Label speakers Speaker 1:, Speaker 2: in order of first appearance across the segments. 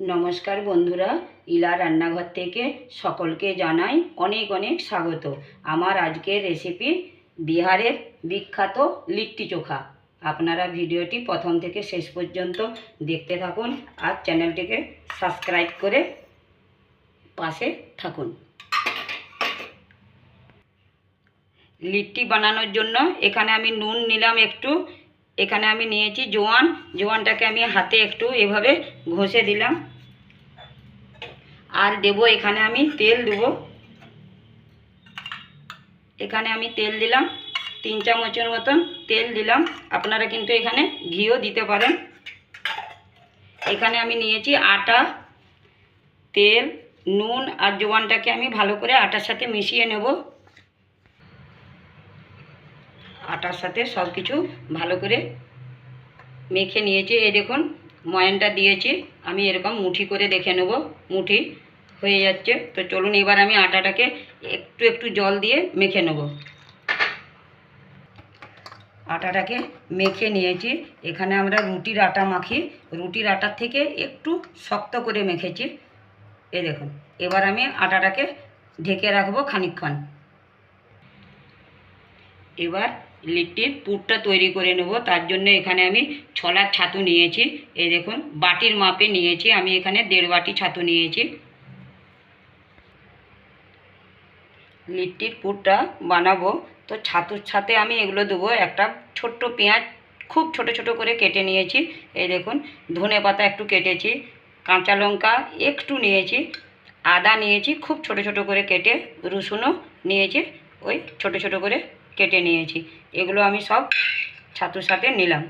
Speaker 1: নমস্কার বন্ধুরা, ইলা রান্নাঘর থেকে সকলকে জানাই অনেক অনেক স্বাগত। আমার আজকের রেসিপি বিহারের বিখ্যাত লিট্টি চোখা। আপনারা ভিডিওটি প্রথম থেকে শেষ পর্যন্ত দেখতে থাকুন আর চ্যানেলটিকে সাবস্ক্রাইব করে পাশে থাকুন। লিট্টি বানানোর জন্য এখানে আমি নুন নিলাম একটু এখানে আমি নিয়েছি জোয়ান। জোয়ানটাকে আমি হাতে একটু এভাবে ঘষে দিলাম। আর দেব এখানে আমি তেল দেব। এখানে আমি তেল দিলাম, তিন চামচের মতন তেল দিলাম। আপনারা কিন্তু এখানে ঘিও দিতে পারেন। এখানে আমি নিয়েছি আটা, তেল, নুন আর জোয়ানটাকে আমি ভালো করে আটার সাথে মিশিয়ে নেব। আটার সাথে সব কিছু ভালো করে মেখে নিয়েছি। এই দেখুন, ময়ানটা দিয়েছি। আমি এরকম মুঠি করে দেখে নেব, মুঠি হয়ে যাচ্ছে। তো চলুন, এবার আমি আটাটাকে একটু একটু জল দিয়ে মেখে নেব। আটাটাকে মেখে নিয়েছি। এখানে আমরা রুটির আটা মাখি। রুটির আটার থেকে একটু শক্ত করে মেখেছি। এ দেখুন, এবার আমি আটাটাকে ঢেকে রাখব খানিকক্ষণ। এবার লিট্টির পুরটা তৈরি করে নেব। তার জন্য এখানে আমি ছলার ছাতু নিয়েছি। এই দেখুন, বাটির মাপে নিয়েছি। আমি এখানে দেড় বাটি ছাতু নিয়েছি। লিট্টির পুরটা বানাবো। তো ছাতুর সাথে আমি এগুলো দেবো। একটা ছোট্ট পেঁয়াজ খুব ছোট ছোট করে কেটে নিয়েছি। এই দেখুন, ধনে পাতা একটু কেটেছি, কাঁচা লঙ্কা একটু নিয়েছি, আদা নিয়েছি, খুব ছোট ছোট করে কেটে রসুনও নিয়েছি, ওই ছোট ছোট করে কেটে নিয়েছি। এগুলো আমি সব ছাতুর সাথে নিলাম।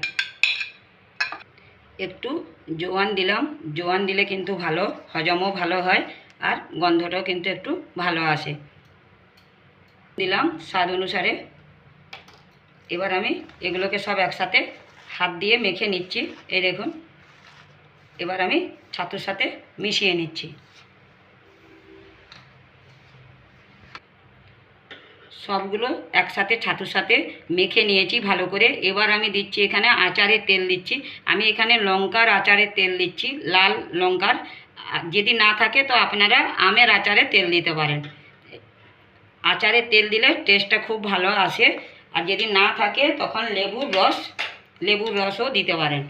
Speaker 1: একটু জোয়ান দিলাম। জোয়ান দিলে কিন্তু ভালো, হজমও ভালো হয় আর গন্ধটাও কিন্তু একটু ভালো আসে। দিলাম স্বাদ অনুসারে। এবার আমি এগুলোকে সব একসাথে হাত দিয়ে মেখে নিচ্ছি। এই দেখুন, এবার আমি ছাতুর সাথে মিশিয়ে নিচ্ছি। সবগুলো একসাথে ছাতুর সাথে মেখে নিয়েছি ভালো করে। এবার আমি দিচ্ছি এখানে আচারের তেল দিচ্ছি। আমি এখানে লঙ্কার আচারের তেল দিচ্ছি, লাল লঙ্কার। যদি না থাকে তো আপনারা আমের আচারে তেল দিতে পারেন। আচারে তেল দিলে টেস্টটা খুব ভালো আসে। আর যদি না থাকে তখন লেবুর রস, লেবুর রসও দিতে পারেন।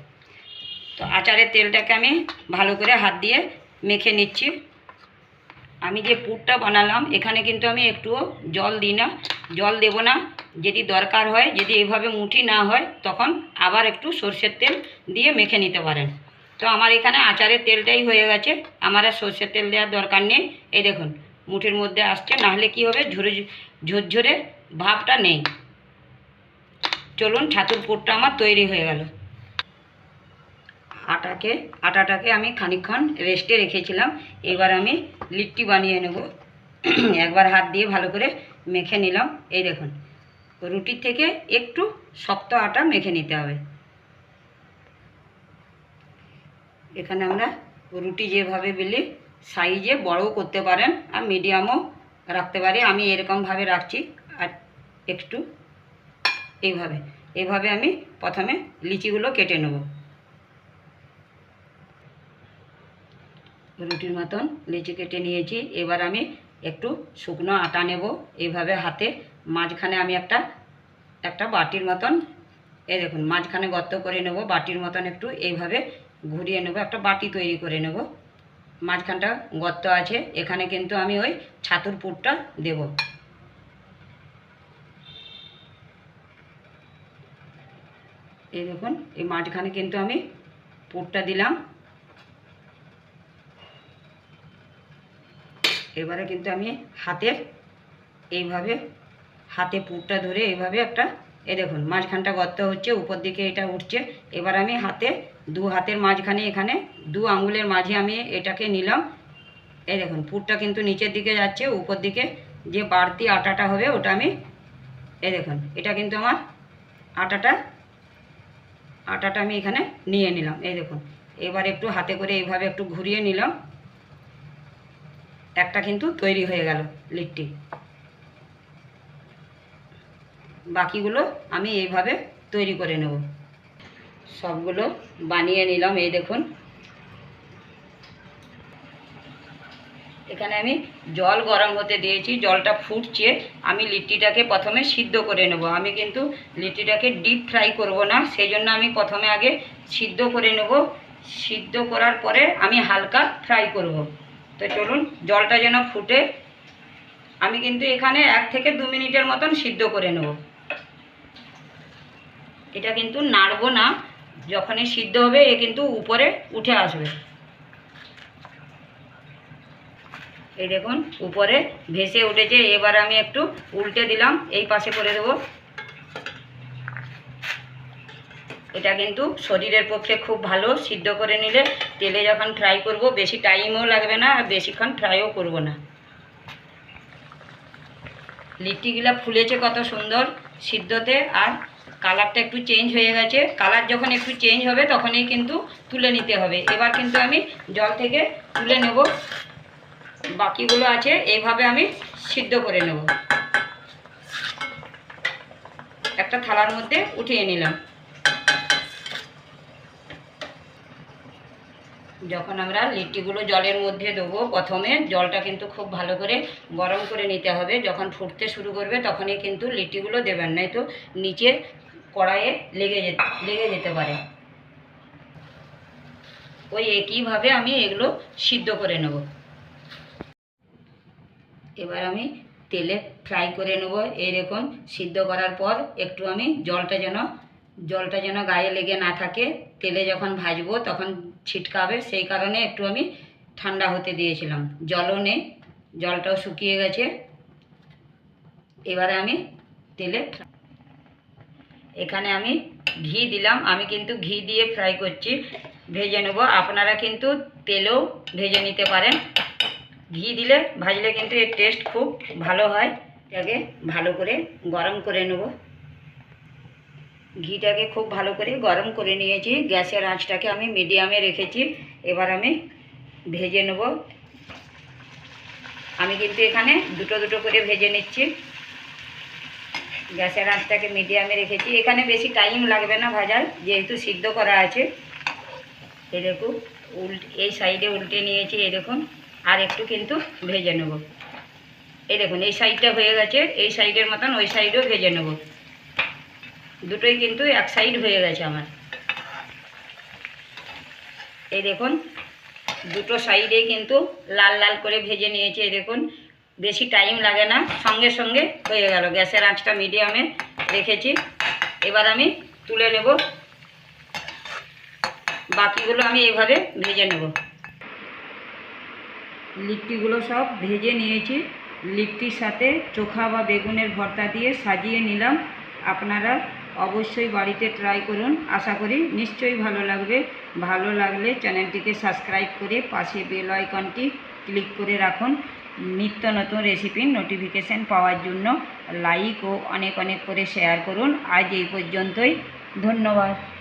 Speaker 1: তো আচারের তেলটাকে আমি ভালো করে হাত দিয়ে মেখে নিচ্ছি। আমি যে পুরটা বানালাম, এখানে কিন্তু আমি একটুও জল দিই না। জল দেব না, যদি দরকার হয়, যদি এভাবে মুঠি না হয়, তখন আবার একটু সর্ষের তেল দিয়ে মেখে নিতে পারেন। তো আমার এখানে আচারের তেলটাই হয়ে গেছে, আমার আর সর্ষের তেল দেওয়ার দরকার নেই। এই দেখুন, মুঠির মধ্যে আসছে নাহলে কি হবে, ঝরে ঝরঝরে ভাবটা নেই। চলুন ছাতুর পুরটা আমার তৈরি হয়ে গেল। আটাকে, আটাটাকে আমি খানিকক্ষণ রেস্টে রেখেছিলাম। এবার আমি লিট্টি বানিয়ে নেব। একবার হাত দিয়ে ভালো করে মেখে নিলাম। এই দেখুন, রুটির থেকে একটু শক্ত আটা মেখে নিতে হবে। এখানে আমরা রুটি যেভাবে বেলি সাইজে বড়ও করতে পারেন আর মিডিয়ামও রাখতে পারি। আমি এরকমভাবে রাখছি, আর একটু এইভাবে। এইভাবে আমি প্রথমে লিচিগুলো কেটে নেব। রুটির মতন লিচি কেটে নিয়েছি। এবার আমি একটু শুকনো আটা নেব। এইভাবে হাতে মাঝখানে আমি একটা একটা বাটির মতন, এই দেখুন, মাঝখানে গর্ত করে নেব, বাটির মতন একটু এইভাবে ঘুরিয়ে নেব, একটা বাটি তৈরি করে নেব। মাঝখানটা গর্ত আছে, এখানে কিন্তু আমি ওই ছাতুর পুরটা দেব। এই দেখুন, এই মাঝখানে কিন্তু আমি পুরটা দিলাম। এবারে কিন্তু আমি হাতের এইভাবে হাতে পুরটা ধরে এইভাবে একটা, এ দেখুন, মাঝখানটা গর্ত হচ্ছে, উপর দিকে এটা উঠছে। এবার আমি হাতে দু হাতের মাঝখানে এখানে দু আঙুলের মাঝে আমি এটাকে নিলাম। এই দেখুন, পুরটা কিন্তু নিচের দিকে যাচ্ছে, উপর দিকে যে বাড়তি আটাটা হবে ওটা আমি এই দেখুন, এটা কিন্তু আমার আটাটা আটাটা আমি এখানে নিয়ে নিলাম এই দেখুন। এবার একটু হাতে করে এইভাবে একটু ঘুরিয়ে নিলাম। একটা কিন্তু তৈরি হয়ে গেল লিট্টি। বাকিগুলো আমি এইভাবে তৈরি করে নেব। সবগুলো বানিয়ে নিলাম, এই দেখুন। এখানে আমি জল গরম হতে দিয়েছি, জলটা ফুটছে। আমি লিট্টিটাকে প্রথমে সিদ্ধ করে নেব। আমি কিন্তু লিট্টিটাকে ডিপ ফ্রাই করব না সেই জন্য আমি প্রথমে আগে সিদ্ধ করে নেব। সিদ্ধ করার পরে আমি হালকা ফ্রাই করব। তো চলুন, জলটা যেন ফুটে। আমি কিন্তু এখানে এক থেকে দু মিনিটের মতন সিদ্ধ করে নেব। এটা কিন্তু নাড়বো না, যখনই সিদ্ধ হবে এ কিন্তু উপরে উঠে আসবে। এই দেখুন, উপরে ভেসে উঠেছে, এবার আমি একটু উল্টে দিলাম, এই পাশে করে দেবো। এটা কিন্তু শরীরের পক্ষে খুব ভালো, সিদ্ধ করে নিলে তেলে যখন ফ্রাই করব, বেশি টাইমও লাগবে না আর বেশিক্ষণ ফ্রাইও করব না। লিট্টিগুলা ফুলেছে কত সুন্দর সিদ্ধতে আর কালারটা একটু চেঞ্জ হয়ে গেছে। কালার যখন একটু চেঞ্জ হবে তখনই কিন্তু তুলে নিতে হবে। এবার কিন্তু আমি জল থেকে তুলে নেব। বাকিগুলো আছে, এইভাবে আমি সিদ্ধ করে নেব। একটা থালার মধ্যে উঠিয়ে নিলাম। যখন আমরা লিট্টিগুলো জলের মধ্যে দেবো, প্রথমে জলটা কিন্তু খুব ভালো করে গরম করে নিতে হবে। যখন ফুটতে শুরু করবে, তখনই কিন্তু লিট্টিগুলো দেবেন নাই তো নিচে কড়াইয়ে লেগে লেগে যেতে পারে। ওই একইভাবে আমি এগুলো সিদ্ধ করে নেব। এবার আমি তেলে ফ্রাই করে নেব। দেখুন, সিদ্ধ করার পর একটু আমি জলটা যেন জলটা যেন গায়ে লেগে না থাকে, তেলে যখন ভাজবো, তখন ছিটকাবে, সেই কারণে একটু আমি ঠান্ডা হতে দিয়েছিলাম। জলও নেই, জলটাও শুকিয়ে গেছে। এবারে আমি তেলে এখানে আমি ঘি দিলাম। আমি কিন্তু ঘি দিয়ে ফ্রাই করছি। ভেজে নেব। আপনারা কিন্তু তেলেও ভেজে নিতে পারেন। ঘি দিলে, ভাজলে কিন্তু এর টেস্ট খুব ভালো হয়। এটাকে ভালো করে গরম করে নেব। ঘিটাকে খুব ভালো করে গরম করে নিয়েছি। গ্যাসের আঁচটাকে আমি মিডিয়ামে রেখেছি। এবার আমি ভেজে নেব। আমি কিন্তু এখানে দুটো দুটো করে ভেজে নিচ্ছি। গ্যাসের আঁচটাকে মিডিয়ামে রেখেছি। এখানে বেশি টাইম লাগবে না ভাজার, যেহেতু সিদ্ধ করা আছে। দেখুন উল্ট, এই সাইডে উল্টে নিয়েছি দেখুন। আর একটু কিন্তু ভেজে নেব। এই দেখুন, এই সাইডটা হয়ে গেছে। এই সাইডের মতন ওই সাইডেও ভেজে নেব। দুটোই কিন্তু এক সাইড হয়ে গেছে আমার। এই দেখুন, দুটো সাইডেই কিন্তু লাল লাল করে ভেজে নিয়েছি, এই দেখুন। বেশি টাইম লাগে না, সঙ্গে সঙ্গে হয়ে গেল। গ্যাসের আঁচটা মিডিয়ামে রেখেছি। এবার আমি তুলে নেব। বাকিগুলো আমি এইভাবে ভেজে নেব। লিট্টিগুলো সব ভেজে নিয়েছি। লিট্টির সাথে চোখা বা বেগুনের ভর্তা দিয়ে সাজিয়ে নিলাম। আপনারা অবশ্যই বাড়িতে ট্রাই করুন। আশা করি নিশ্চয়ই ভালো লাগবে। ভালো লাগলে চ্যানেলটিকে সাবস্ক্রাইব করে পাশে বেল আইকনটি ক্লিক করে রাখুন। নিত্য নতুন রেসিপির নোটিফিকেশান পাওয়ার জন্য লাইক ও অনেক অনেক করে শেয়ার করুন। আজ এই পর্যন্তই। ধন্যবাদ।